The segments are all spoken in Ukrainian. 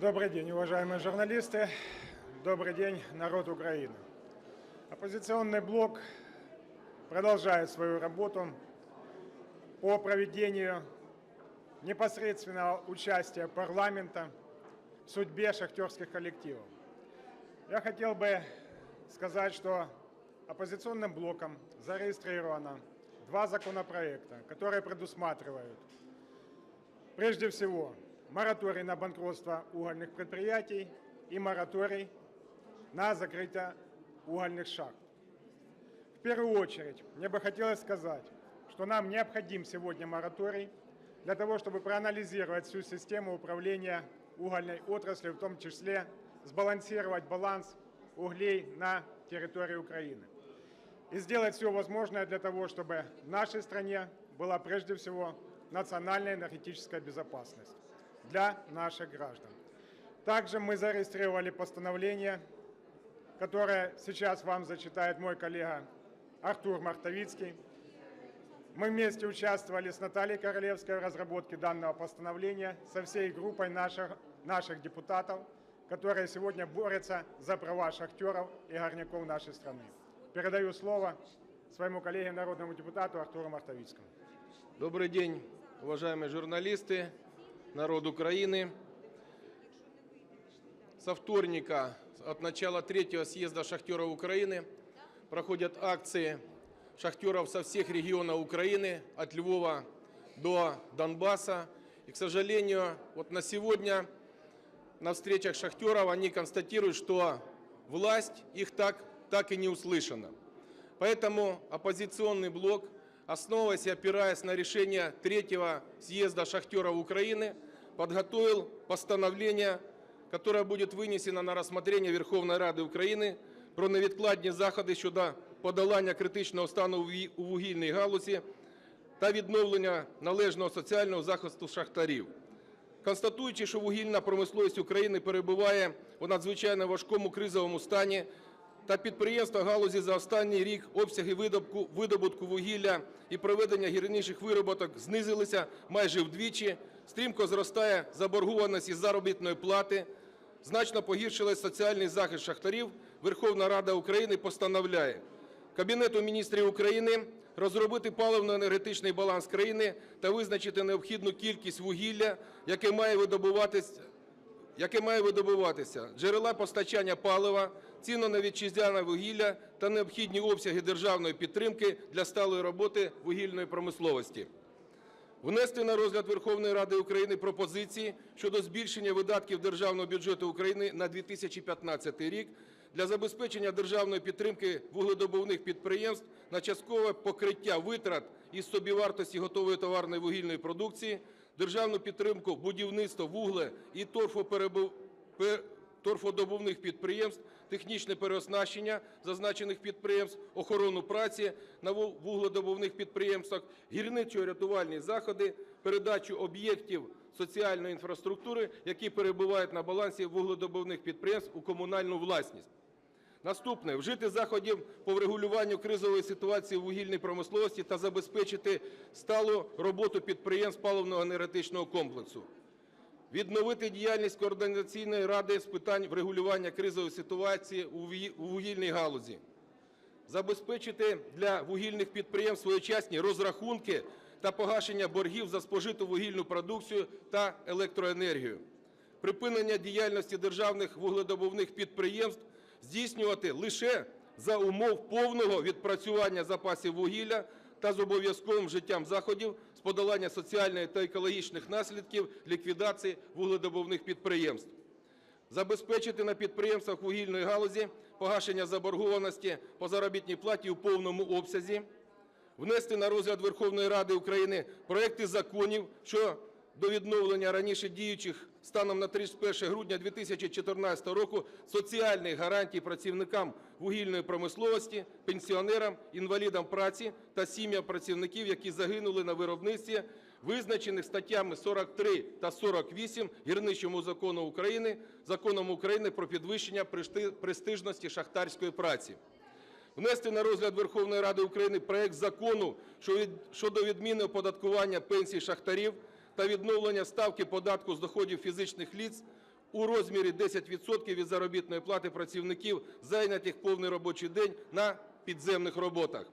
Добрый день, уважаемые журналисты. Добрый день, народ Украины. Оппозиционный блок продолжает свою работу по проведению непосредственного участия парламента в судьбе шахтерских коллективов. Я хотел бы сказать, что оппозиционным блоком зарегистрировано два законопроекта, которые предусматривают прежде всего мораторий на банкротство угольных предприятий и мораторий на закрытие угольных шахт. В первую очередь, мне бы хотелось сказать, что нам необходим сегодня мораторий для того, чтобы проанализировать всю систему управления угольной отраслью, в том числе сбалансировать баланс углей на территории Украины. И сделать все возможное для того, чтобы в нашей стране была прежде всего национальная энергетическая безопасность для наших граждан. Также мы зарегистрировали постановление, которое сейчас вам зачитает мой коллега Артур Мартовицкий. Мы вместе участвовали с Натальей Королевской в разработке данного постановления со всей группой наших, наших депутатов, которые сегодня борются за права шахтеров и горняков нашей страны. Передаю слово своему коллеге, народному депутату Артуру Мартовицкому. Добрый день, уважаемые журналисты, народ Украины. Со вторника, от начала третьего съезда шахтеров Украины, проходят акции шахтеров со всех регионов Украины, от Львова до Донбасса. И, к сожалению, вот на сегодня на встречах шахтеров они констатируют, что власть их так, так и не услышана. Поэтому оппозиционный блок, основываясь и опираясь на решение третьего съезда шахтеров Украины, подготовил постановление, которое будет винесено на рассмотрение Верховної Ради України про невідкладні заходи щодо подолання критичного стану у вугі- у вугільній галузі та відновлення належного соціального захисту шахтарів. Констатуючи, що вугільна промисловість України перебуває у надзвичайно важкому кризовому стані, та підприємства галузі за останній рік обсяги видобутку, видобутку вугілля і проведення гірничих вироботок знизилися майже вдвічі, стрімко зростає заборгованість із заробітної плати, значно погіршилась соціальний захист шахтарів, Верховна Рада України постановляє Кабінету міністрів України розробити паливно-енергетичний баланс країни та визначити необхідну кількість вугілля, яке має видобуватись яке має видобуватися, джерела постачання палива, ціну на вітчизняне вугілля та необхідні обсяги державної підтримки для сталої роботи вугільної промисловості. Внести на розгляд Верховної Ради України пропозиції щодо збільшення видатків Державного бюджету України на 2015 рік для забезпечення державної підтримки вугледобувних підприємств на часткове покриття витрат із собівартості готової товарної вугільної продукції, державну підтримку будівництва вугле- і торфодобувних підприємств, технічне переоснащення зазначених підприємств, охорону праці на ву- вугледобувних підприємствах, гірничо-рятувальні заходи, передачу об'єктів соціальної інфраструктури, які перебувають на балансі вугледобувних підприємств у комунальну власність. Наступне. Вжити заходів по врегулюванню кризової ситуації в вугільній промисловості та забезпечити сталу роботу підприємств паливно-енергетичного комплексу. Відновити діяльність Координаційної ради з питань врегулювання кризової ситуації у вугільній галузі. Забезпечити для вугільних підприємств своєчасні розрахунки та погашення боргів за спожиту вугільну продукцію та електроенергію. Припинення діяльності державних вугледобувних підприємств здійснювати лише за умов повного відпрацювання запасів вугілля та з обов'язковим вжиттям заходів подолання соціальних та екологічних наслідків ліквідації вугледобувних підприємств. Забезпечити на підприємствах вугільної галузі погашення заборгованості по заробітній платі у повному обсязі. Внести на розгляд Верховної Ради України проекти законів, що до відновлення раніше діючих станом на 31 грудня 2014 року соціальних гарантій працівникам вугільної промисловості, пенсіонерам, інвалідам праці та сім'ям працівників, які загинули на виробництві, визначених статтями 43 та 48 Гірничому закону України, Законом України про підвищення прести- престижності шахтарської праці. Внести на розгляд Верховної Ради України проект закону щодо відміни оподаткування пенсій шахтарів та відновлення ставки податку з доходів фізичних лиц у розмірі 10% від заробітної плати працівників, зайнятих повний робочий день на підземних роботах.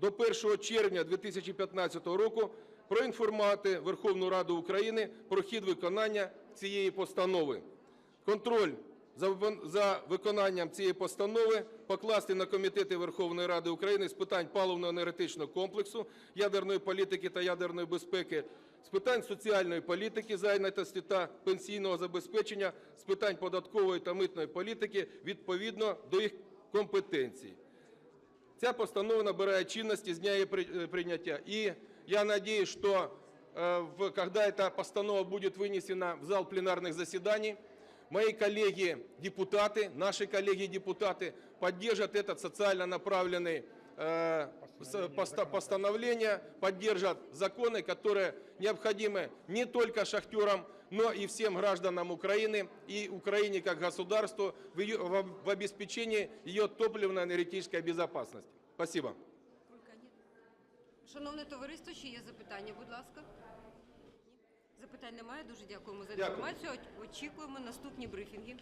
До 1 червня 2015 року проінформувати Верховну Раду України про хід виконання цієї постанови. Контроль за виконанням цієї постанови покласти на комітети Верховної Ради України з питань паливно-енергетичного комплексу, ядерної політики та ядерної безпеки, з питань соціальної політики, зайнятості та пенсійного забезпечення, з питань податкової та митної політики відповідно до їх компетенцій. Ця постанова набирає чинности с дня ее при- э, принятия. И я надеюсь, что э, в- когда эта постанова будет вынесена в зал пленарных заседаний, мои коллеги-депутаты, наши коллеги-депутаты поддержат этот социально направленный э, с- поста- постановление, поддержат законы, которые необходимы не только шахтерам, но и всем гражданам Украины и Украине как государству в, ее- в об- в обеспечении ее топливно-энергетической безопасности. Спасибо. Шановне товариство, ще є запитання, будь ласка. Запитань немає. Дуже дякуємо за Дякую. інформацію. Очікуємо наступні брифінги.